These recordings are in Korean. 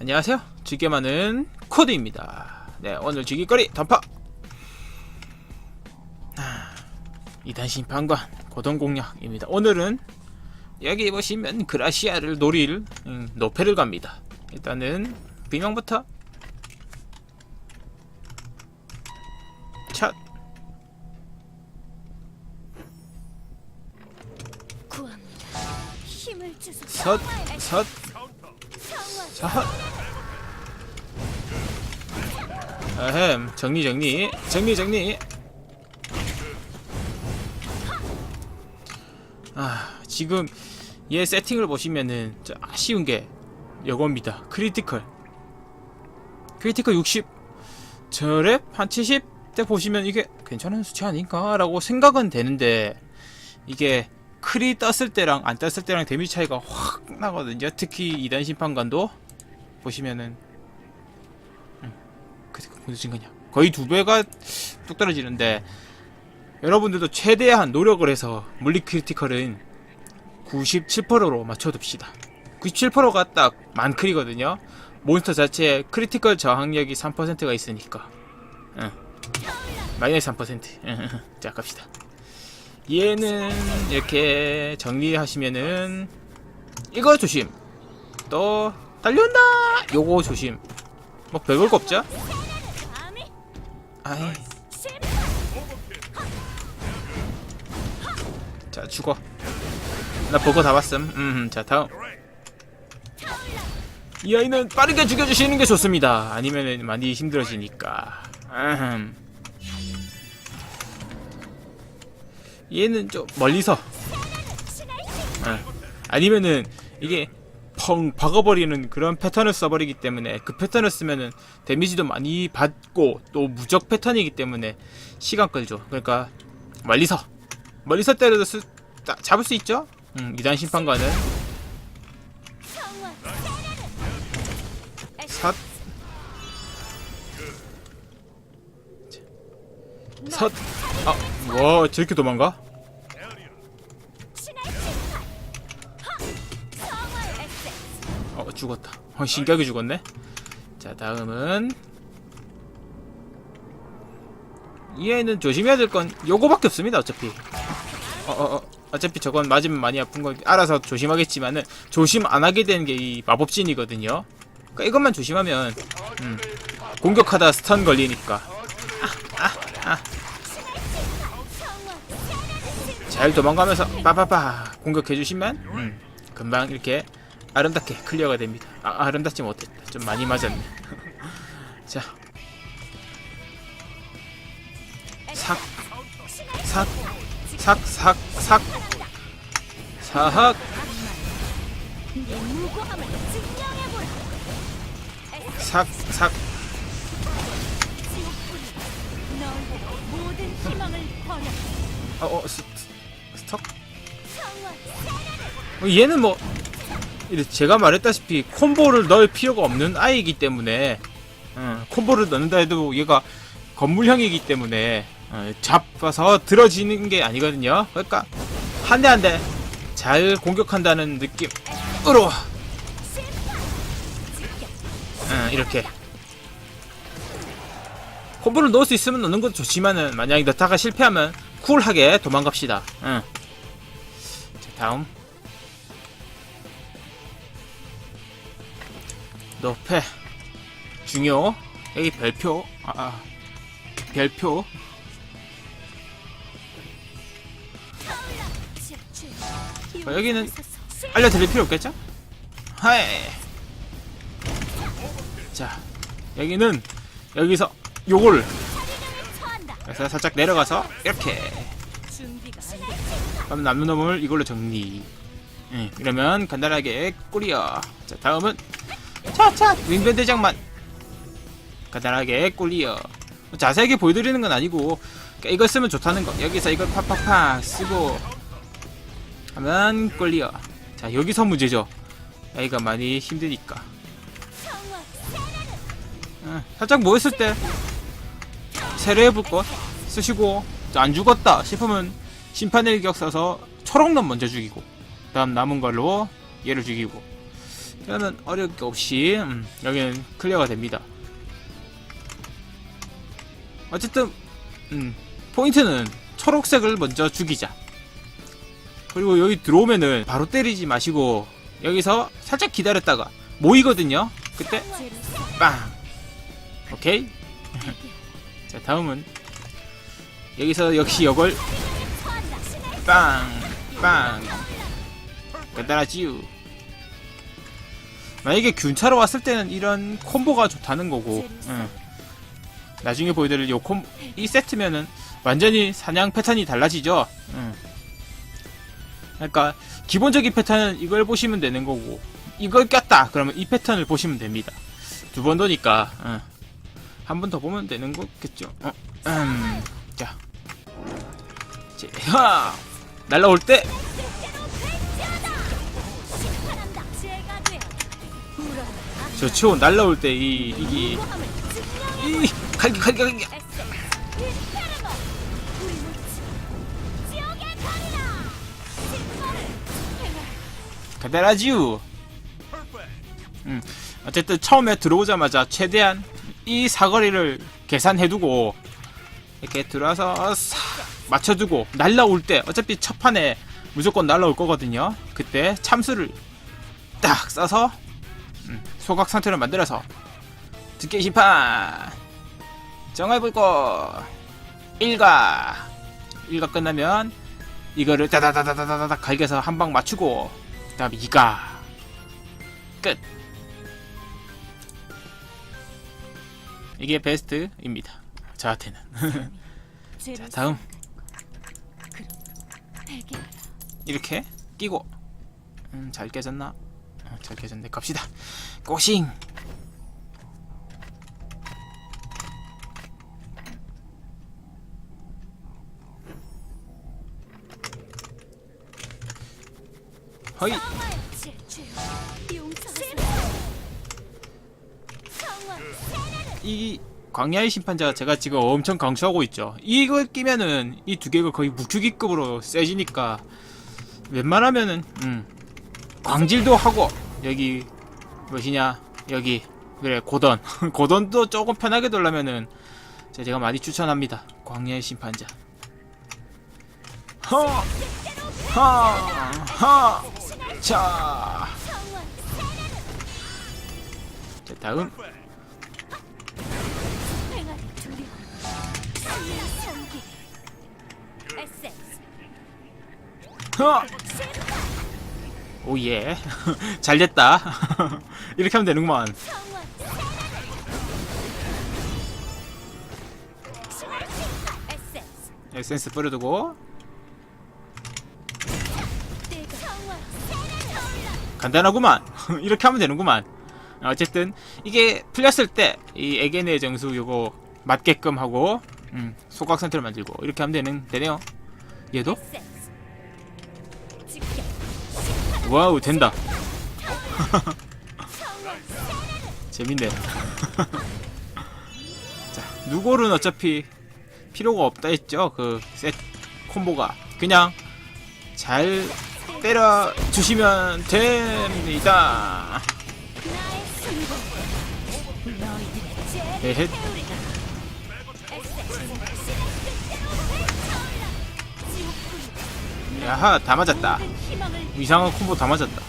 안녕하세요. 즐겨 많은 코드입니다. 네, 오늘 즐길거리 던파. 아, 이단 심판관 고동 공략입니다. 오늘은 여기 보시면 그라시아를 노릴 음, 노페를 갑니다. 일단은 비명부터 주소. 섯, 섯, 자, 아햄, 정리, 정리, 정리, 정리. 아, 지금 얘 세팅을 보시면은 좀 아쉬운 게 요겁니다. 크리티컬. 크리티컬 60. 저랩 한 70대 보시면 이게 괜찮은 수치 아닌가 라고 생각은 되는데 이게 크리 떴을 때랑 안 떴을 때랑 데미지 차이가 확 나거든요. 특히 2단 심판관도 보시면은 음, 그 무슨 거냐 거의 두 배가 뚝 떨어지는데 여러분들도 최대한 노력을 해서 물리 크리티컬은 97%로 맞춰둡시다. 97%가 딱 만클이거든요. 몬스터 자체에 크리티컬 저항력이 3%가 있으니까. 응. 마이너스 3%. 자, 갑시다. 얘는 이렇게 정리하시면은 이거 조심. 또 달려온다. 요거 조심. 뭐 별걸 거 없죠? 아이. 자 죽어. 나 보고 다 봤음. 음, 자 다음. 이 아이는 빠르게 죽여주시는 게 좋습니다. 아니면 많이 힘들어지니까. 아흠. 얘는 좀 멀리서. 어. 아니면은 이게 펑 박아버리는 그런 패턴을 써버리기 때문에 그 패턴을 쓰면은 데미지도 많이 받고 또 무적 패턴이기 때문에 시간 끌죠. 그러니까 멀리서 멀리서 때려도 수, 따, 잡을 수 있죠? 음, 2단 심판관은. 삿, 삿, 아, 와, 저렇게 도망가? 죽었다. 어, 신기하게 죽었네. 자, 다음은 이 애는 조심해야 될 건 요거밖에 없습니다, 어차피. 어, 어, 어. 어 차피 저건 맞으면 많이 아픈 거 알아서 조심하겠지만은 조심 안 하게 되는 게 이 마법진이거든요. 그러니까 이것만 조심하면 음, 공격하다 스턴 걸리니까 성원. 잘 도망가면서 빠바바 공격해 주시면 음, 금방 이렇게 아름답게 클리어가 됩니다. 아, 아름답지 못했다. 좀 많이 맞았네. 자, 삭, 삭, 삭, 삭, 삭, 증명해보라. 삭, 삭. 어, 어, 스, 스톡? 어, 얘는 뭐 제가 말했다시피 콤보를 넣을 필요가 없는 아이이기 때문에 어, 콤보를 넣는다 해도 얘가 건물형이기 때문에 어, 잡아서 들어지는 게 아니거든요. 그러니까 한 대 한 대 잘 공격한다는 느낌으로 어, 이렇게 콤보를 넣을 수 있으면 넣는 것도 좋지만은 만약에 넣다가 실패하면 쿨하게 도망갑시다. 응. 자, 다음 노페 중요. 여기 별표. 아, 아. 별표. 어, 여기는 알려드릴 필요 없겠죠? 하이. 자 여기는 여기서 요거를 그래서 살짝 내려가서 이렇게. 그럼 남는 놈을 이걸로 정리. 예, 이러면 간단하게 꿀이야 자 다음은 차차 윙변 대장만. 간단하게 꿀이야 자세하게 보여드리는 건 아니고 그러니까 이걸 쓰면 좋다는 거. 여기서 이걸 팍팍팍 쓰고 하면 꿀이야 자 여기서 문제죠. 여기가 많이 힘드니까. 예, 살짝 모였을 때 세례해볼 것. 쓰시고. 안 죽었다 싶으면 심판의 격 써서 초록놈 먼저 죽이고 다음 남은 걸로 얘를 죽이고 그러면 어려울 게 없이 음, 여기는 클리어가 됩니다. 어쨌든 음, 포인트는 초록색을 먼저 죽이자. 그리고 여기 들어오면은 바로 때리지 마시고 여기서 살짝 기다렸다가 모이거든요. 그때 빵. 오케이. 자 다음은 여기서 역시 이걸 빵, 빵. 간단하지요. 만약에 균차로 왔을 때는 이런 콤보가 좋다는 거고, 응. 나중에 보여드릴 요 콤, 이 세트면은 완전히 사냥 패턴이 달라지죠. 응. 그러니까 기본적인 패턴은 이걸 보시면 되는 거고, 이걸 꼈다 그러면 이 패턴을 보시면 됩니다. 두 번 도니까 한번 더 보면 되는 거겠죠. 어, 음, 자, 자, 하! 날라올 때 좋죠. 날라올 때이 증명해. 이 갈기 갈기 갈기. 간단하지요. 음, 어쨌든 처음에 들어오자마자 최대한 이 사거리를 계산해두고 이렇게 들어와서 싹 맞춰두고 날라올 때 어차피 첫 판에 무조건 날라올 거거든요. 그때 참수를 딱 음, 소각 상태를 만들어서 듣기 심판 정해볼거 일가 일가 끝나면 이거를 따다다다다다다 갈겨서 한 방 맞추고 그 다음에 이가 끝. 이게 베스트입니다. 저한테는. 자 다음. 이렇게 끼고. 음, 잘 깨졌나? 깨졌네 갑시다. 꼬싱! 허이! 이 광야의 심판자 제가 지금 엄청 강조하고 있죠. 이걸 끼면은 이 두 개가 거의 무큐기급으로 세지니까 웬만하면은 음, 광질도 하고 여기 무엇이냐 여기 그래 고던 고던도 조금 편하게 돌려면은 제가 많이 추천합니다. 광야의 심판자. 허 허 허 자. 상황 자 다음. 신의 성기. 에센스. 허. 오예. 잘 됐다. 이렇게 하면 되는구만. 에센스. 뿌려두고. 간단하구만. 이렇게 하면 되는구만. 어쨌든 이게 풀렸을 때 이 에겐의 정수 요거 맞게끔 하고 음, 소각 상태를 만들고 이렇게 하면 되는 되네요. 얘도 와우 된다. 재밌네. 자 누골은 어차피 필요가 없다 했죠? 그 셋 콤보가. 그냥 잘 때려 주시면 됩니다. 너희들의 에헷. 야하 다 맞았다 이상한 콤보 다 맞았다.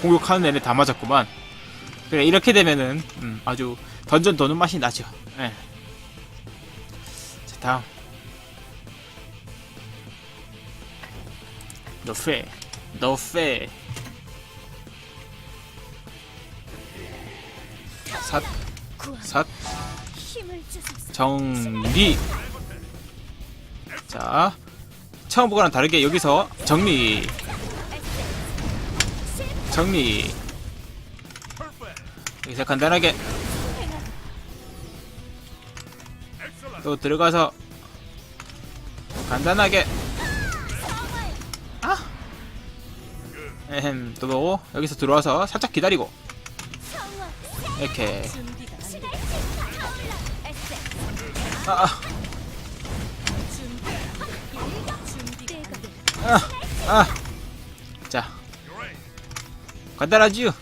공격하는 애네 다 맞았구만. 그래 이렇게 되면은 음, 아주 던전 도는 맛이 나죠. 예. 자 다음 너페 너페 삿 삿. 정리 자 처음 보고랑 다르게 여기서 정리 정리 여기서 간단하게 또 들어가서 간단하게 아 에헴 또 여기서 들어와서 살짝 기다리고 이렇게. 아, 돼. 아, 아. 자 간단하지요?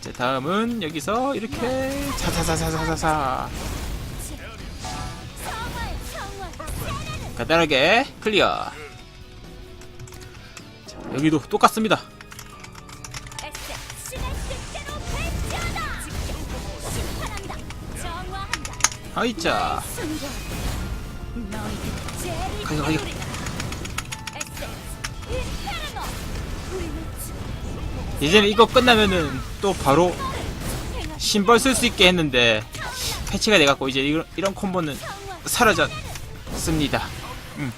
자 다음은 여기서 이렇게. 사사사사사사 간단하게 클리어. 자 여기도 똑같습니다. 죄를 가요, 가요. 예전에 이거 끝나면은 또 바로 신벌 쓸수 있게 했는데 패치가 돼갖고 이제 이런, 이런 콤보는 사라졌습니다. 음.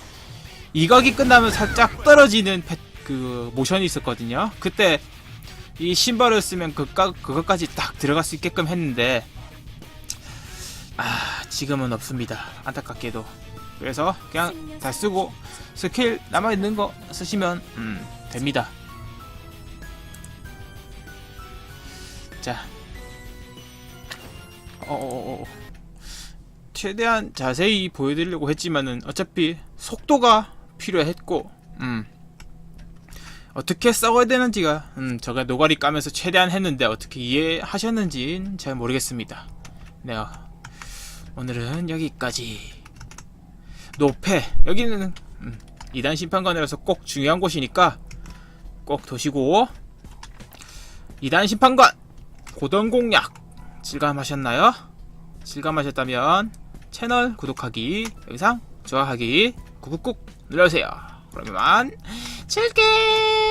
이각이 끝나면 살짝 떨어지는 패, 그 모션이 있었거든요. 그때 이 신발을 쓰면 그까, 그것까지 딱 들어갈 수 있게끔 했는데 아 지금은 없습니다. 안타깝게도. 그래서 그냥 다 쓰고 스킬 남아 있는 거 쓰시면 음, 됩니다. 자, 어어어. 최대한 자세히 보여드리려고 했지만은 어차피 속도가 필요했고, 음. 어떻게 싸워야 되는지가, 음, 저가 노가리 까면서 최대한 했는데 어떻게 이해하셨는지는 잘 모르겠습니다. 내가 오늘은 여기까지. 노페 여기는 음, 2단 심판관이라서 꼭 중요한 곳이니까 꼭 도시고 2단 심판관 고던 공략 실감하셨나요? 실감하셨다면 채널 구독하기, 영상 좋아하기 꾹꾹꾹 눌러주세요. 그러면 즐겜!